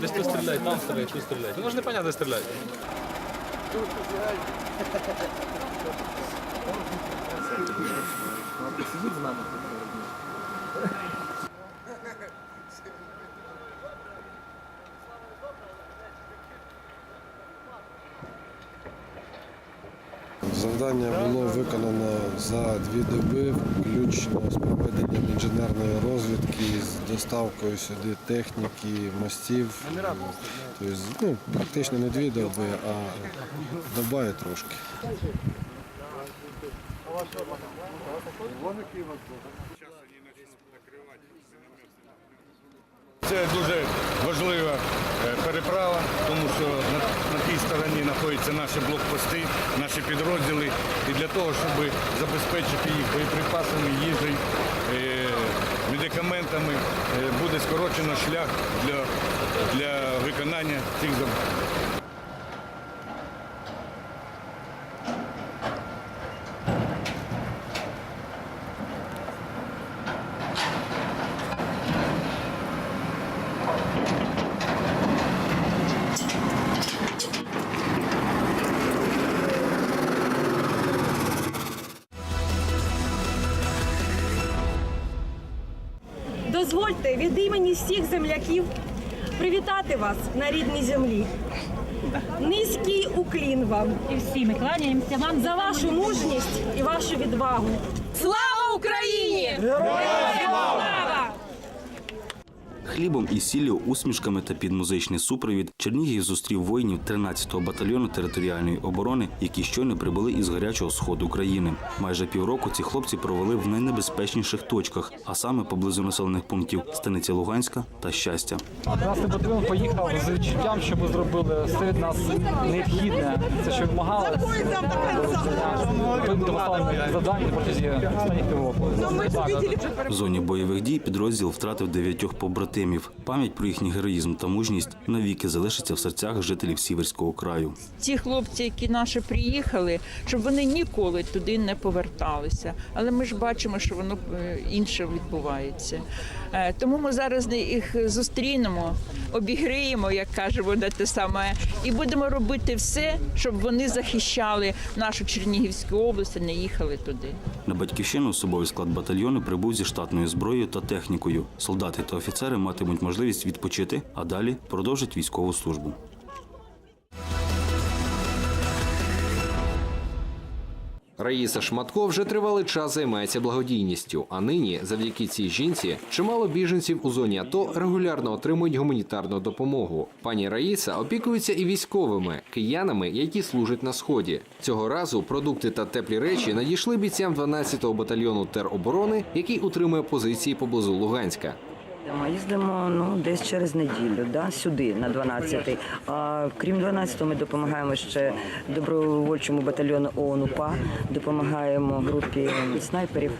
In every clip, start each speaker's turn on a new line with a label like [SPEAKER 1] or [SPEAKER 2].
[SPEAKER 1] Десь тут стріляють, там стріляють, тут стріляють. Ну ж непонятно, де стріляють.
[SPEAKER 2] Завдання було виконано за дві доби, включно з проведенням інженерної розвідки, з доставкою сюди техніки, мостів. Тобто, ну, практично не дві доби, а доба і трошки.
[SPEAKER 3] Це дуже важлива е, переправа, тому що на, на тій стороні знаходяться наші блокпости, наші підрозділи. І для того, щоб забезпечити їх боєприпасами, їжею, е, медикаментами, е, буде скорочено шлях для, для виконання цих завдань.
[SPEAKER 4] Дозвольте від імені всіх земляків привітати вас на рідній землі. Низький уклін вам
[SPEAKER 5] І всі ми кланяємося вам
[SPEAKER 4] за вашу мужність і вашу відвагу. Слава Україні! Героям!
[SPEAKER 6] Хлібом і сіллю, усмішками та під музичний супровід Чернігів зустрів воїнів 13-го батальйону територіальної оборони, які щойно прибули із гарячого сходу країни. Майже півроку ці хлопці провели в найнебезпечніших точках, а саме поблизу населених пунктів Станиця Луганська та Щастя.
[SPEAKER 7] 13 батальйон поїхав з відчуттям, що ми зробили серед нас необхідне. Це що вимагали завдання протягом останніх півроку.
[SPEAKER 6] В зоні бойових дій підрозділ втратив дев'ятьох побратимів. Пам'ять про їхній героїзм та мужність навіки залишиться в серцях жителів Сіверського краю.
[SPEAKER 8] ті хлопці, які наші приїхали, щоб вони ніколи туди не поверталися. Але ми ж бачимо, що воно е, інше відбувається. Е, Тому ми зараз їх зустрінемо, обігріємо, як кажемо, де те саме, і будемо робити все, щоб вони захищали нашу Чернігівську область, і не їхали туди.
[SPEAKER 6] На батьківщину особовий склад батальйону прибув зі штатною зброєю та технікою. Солдати та офіцери матимуть можливість відпочити, а далі продовжать військову службу.
[SPEAKER 9] Раїса Шматко вже тривалий час займається благодійністю. А нині, завдяки цій жінці, чимало біженців у зоні АТО регулярно отримують гуманітарну допомогу. Пані Раїса опікується і військовими киянами, які служать на сході. Цього разу продукти та теплі речі надійшли бійцям 12-го батальйону тероборони, який утримує позиції поблизу Луганська.
[SPEAKER 10] Ми їздимо ну десь через неділю, да, сюди на 12-й. А крім 12-го, ми допомагаємо ще добровольчому батальйону ООН УПА, допомагаємо групі снайперів.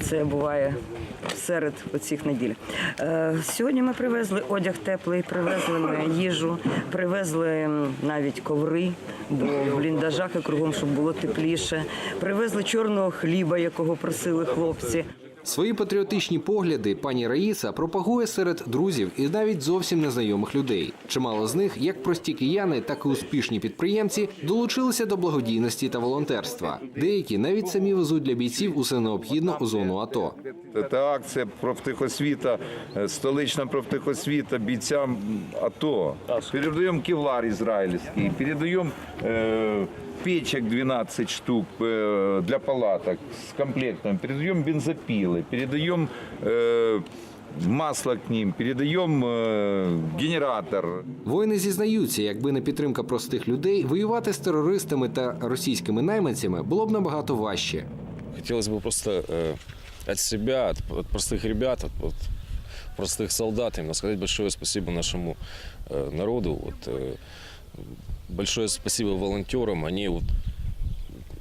[SPEAKER 10] Це буває серед оцих неділь. Е, сьогодні ми привезли одяг теплий, привезли ми їжу, привезли навіть коври, бо в бліндажах і кругом, щоб було тепліше. Привезли чорного хліба, якого просили хлопці.
[SPEAKER 9] Свої патріотичні погляди пані Раїса пропагує серед друзів і навіть зовсім незнайомих людей. Чимало з них, як прості кияни, так і успішні підприємці, долучилися до благодійності та волонтерства. Деякі навіть самі везуть для бійців усе необхідне у зону АТО.
[SPEAKER 11] Це акція профтехосвіта, е, столична профтехосвіта бійцям АТО. Передаємо кевлар ізраїльський, передаємо е, печек 12 штук е, для палаток з комплектом, передаємо бензопили, передаємо е, масло к ним, передаємо е, генератор.
[SPEAKER 9] Воїни зізнаються, якби не підтримка простих людей, воювати з терористами та російськими найманцями було б набагато важче.
[SPEAKER 1] Хотелось бы просто э, от себя, от, от простых ребят, от, от простых солдат именно сказать большое спасибо нашему э, народу. Вот, э, большое спасибо волонтерам. Они вот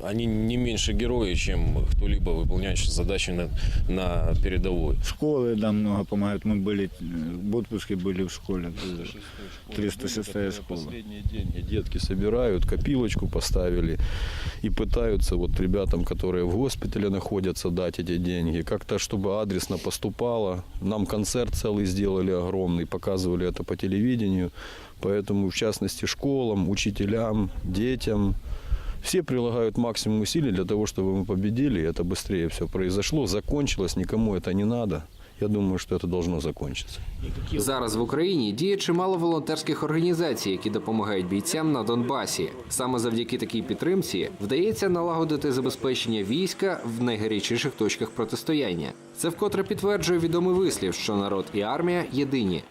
[SPEAKER 1] они не меньше герои, чем кто-либо выполняющий задачи на, на передовой.
[SPEAKER 12] Школы нам много помогают. Мы были в отпуске были в школе. 306 школа.
[SPEAKER 13] Последние деньги детки собирают, копилочку поставили и пытаются вот ребятам, которые в госпитале находятся, дать эти деньги. Как-то, чтобы адресно поступало. Нам концерт целый сделали огромный, показывали это по телевидению. Поэтому, в частности, школам, учителям, детям, все прилагают максимум усилий для того, чтобы мы победили, и это быстрее все произошло, закончилось, никому это не надо. Я думаю, что это должно закончиться.
[SPEAKER 9] Зараз в Україні діє чимало волонтерських організацій, які допомагають бійцям на Донбасі. Саме завдяки такій підтримці вдається налагодити забезпечення війська в найгарячіших точках протистояння. Це вкотре підтверджує відомий вислів, що народ і армія єдині.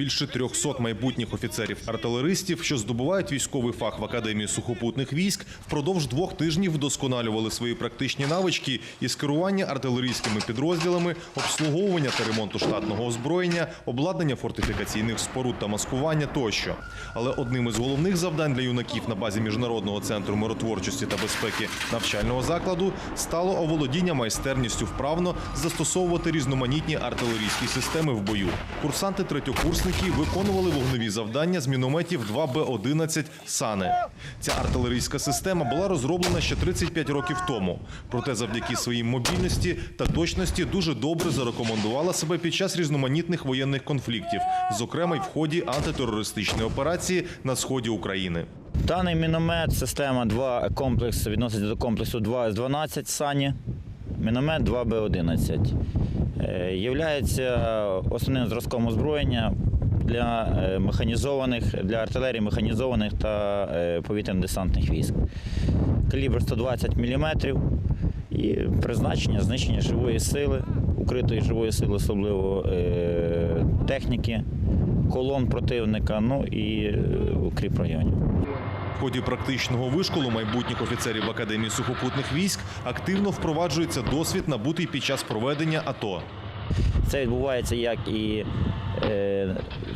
[SPEAKER 14] Більше 300 майбутніх офіцерів-артилеристів, що здобувають військовий фах в Академії сухопутних військ, впродовж двох тижнів вдосконалювали свої практичні навички із керування артилерійськими підрозділами, обслуговування та ремонту штатного озброєння, обладнання фортифікаційних споруд та маскування тощо. Але одним із головних завдань для юнаків на базі міжнародного центру миротворчості та безпеки навчального закладу стало оволодіння майстерністю вправно застосовувати різноманітні артилерійські системи в бою. Курсанти третьокурсники виконували вогневі завдання з мінометів 2Б-11 «Сане». Ця артилерійська система була розроблена ще 35 років тому. Проте завдяки своїй мобільності та точності дуже добре зарекомендувала себе під час різноманітних воєнних конфліктів, зокрема й в ході антитерористичної операції на сході України.
[SPEAKER 12] Даний міномет, система 2 комплекс відноситься до комплексу 2 з 12 сані. Міномет 2Б11. Е, Являється основним зразком озброєння для е, механізованих, для артилерії механізованих та е, повітряно-десантних військ. Калібр 120 мм і призначення знищення живої сили, укритої живої сили, особливо е, техніки, колон противника, ну і укріп районів.
[SPEAKER 14] В ході практичного вишколу майбутніх офіцерів Академії сухопутних військ активно впроваджується досвід, набутий під час проведення АТО.
[SPEAKER 12] Це відбувається як і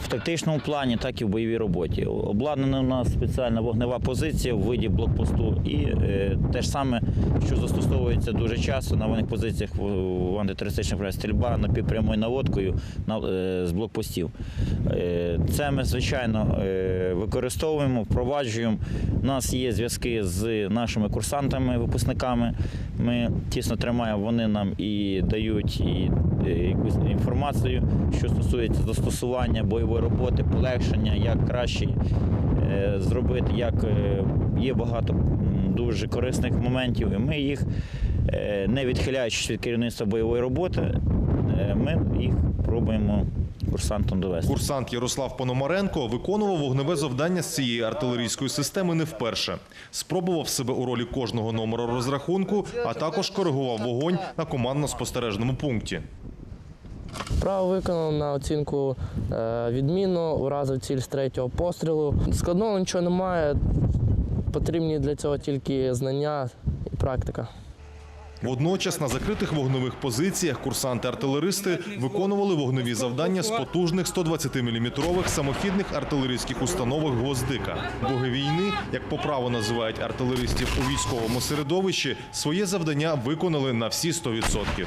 [SPEAKER 12] в тактичному плані, так і в бойовій роботі. Обладнана у нас спеціальна вогнева позиція в виді блокпосту, і е, те ж саме, що застосовується дуже часто на воєнних позиціях в, антитерористичних проєктах, стрільба напівпрямою наводкою на, е, з блокпостів. Е, це ми, звичайно, е, використовуємо, впроваджуємо. У нас є зв'язки з нашими курсантами, випускниками. Ми тісно тримаємо, вони нам і дають і, якусь інформацію, що стосується застосування бойової роботи, полегшення, як краще е, зробити, як е, є багато дуже корисних моментів, і ми їх, е, не відхиляючись від керівництва бойової роботи, е, ми їх пробуємо курсантам довести.
[SPEAKER 14] Курсант Ярослав Пономаренко виконував вогневе завдання з цієї артилерійської системи не вперше. Спробував себе у ролі кожного номера розрахунку, а також коригував вогонь на командно-спостережному пункті.
[SPEAKER 15] Право виконано на оцінку е, відмінно, уразив ціль з третього пострілу. Складного нічого немає, потрібні для цього тільки знання і практика.
[SPEAKER 14] Водночас на закритих вогневих позиціях курсанти-артилеристи виконували вогневі завдання з потужних 120-мм самохідних артилерійських установок «Гвоздика». Боги війни, як по праву називають артилеристів у військовому середовищі, своє завдання виконали на всі 100%.